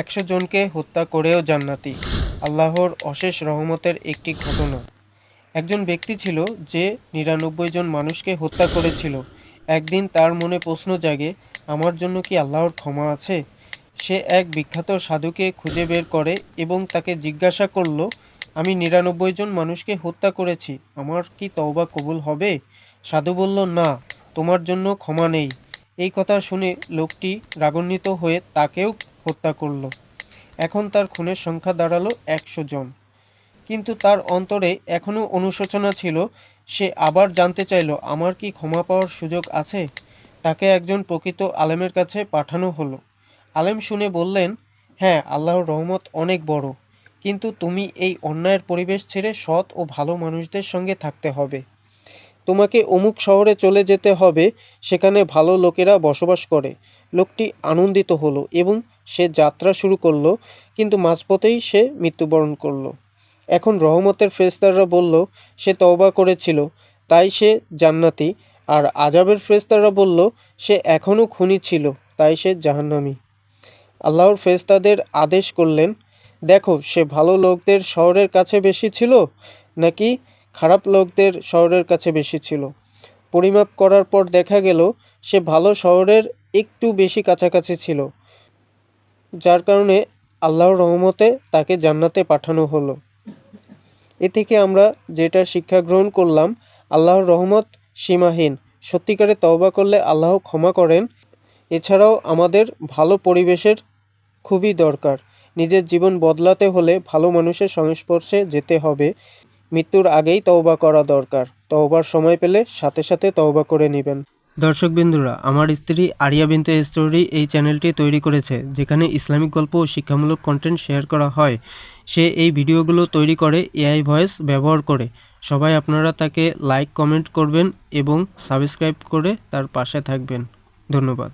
একশো জনকে হত্যা করেও জান্নাতি। আল্লাহর অশেষ রহমতের একটি ঘটনা। একজন ব্যক্তি ছিল যে নিরানব্বই জন মানুষকে হত্যা করেছিল। একদিন তার মনে প্রশ্ন জাগে, আমার জন্য কি আল্লাহর ক্ষমা আছে? সে এক বিখ্যাত সাধুকে খুঁজে বের করে এবং তাকে জিজ্ঞাসা করল, আমি নিরানব্বই জন মানুষকে হত্যা করেছি, আমার কি তওবা কবুল হবে? সাধু বলল, না, তোমার জন্য ক্ষমা নেই। এই কথা শুনে লোকটি রাগান্বিত হয়ে তাকেও হত্যা করল। এখন তার খুনের সংখ্যা দাঁড়াল একশো জন। কিন্তু তার অন্তরে এখনও অনুশোচনা ছিল, সে আবার জানতে চাইলো, আমার কি ক্ষমা পাওয়ার সুযোগ আছে? তাকে একজন প্রকৃত আলেমের কাছে পাঠানো হলো। আলেম শুনে বললেন হ্যাঁ আল্লাহর রহমত অনেক বড়, কিন্তু তুমি এই অন্যায়ের পরিবেশ ছেড়ে সৎ ও ভালো মানুষদের সঙ্গে থাকতে হবে। তোমাকে অমুক শহরে চলে যেতে হবে, সেখানে ভালো লোকেরা বসবাস করে। লোকটি আনন্দিত হলো এবং সে যাত্রা শুরু করল, কিন্তু মাঝপথেই সে মৃত্যুবরণ করল। এখন রহমতের ফেরেশতারা বলল, সে তওবা করেছিল, তাই সে জান্নাতি। আর আজাবের ফেরেশতারা বলল, সে এখনও খুনি ছিল, তাই সে জাহান্নামি। আল্লাহর ফেরেশতাদের আদেশ করলেন, দেখো, সে ভালো লোকদের শহরের কাছে বেশি ছিল নাকি খারাপ লোকদের শহরের কাছে বেশি ছিল। পরিমাপ করার পর দেখা গেল, সে ভালো শহরের একটু বেশি কাছাকাছি ছিল। যার কারণে আল্লাহর রহমতে তাকে জান্নাতে পাঠানো হলো। এ থেকে আমরা যেটা শিক্ষা গ্রহণ করলাম, আল্লাহর রহমত সীমাহীন। সত্যিকারে তওবা করলে আল্লাহ ক্ষমা করেন। এছাড়াও আমাদের ভালো পরিবেশের খুবই দরকার। নিজের জীবন বদলাতে হলে ভালো মানুষের সংস্পর্শে যেতে হবে। মৃত্যুর আগেই তওবা করা দরকার। তওবার সময় পেলে সাথে সাথে তওবা করে নেবেন। দর্শক বিন্দুরা, আমার স্ত্রী আরিয়া বিনতে স্টোরি এই চ্যানেলটি তৈরি করেছে, যেখানে ইসলামিক গল্প ও শিক্ষামূলক কন্টেন্ট শেয়ার করা হয়। সে এই ভিডিওগুলো তৈরি করে এআই ভয়েস ব্যবহার করে। সবাই আপনারা তাকে লাইক কমেন্ট করবেন এবং সাবস্ক্রাইব করে তার পাশে থাকবেন। ধন্যবাদ।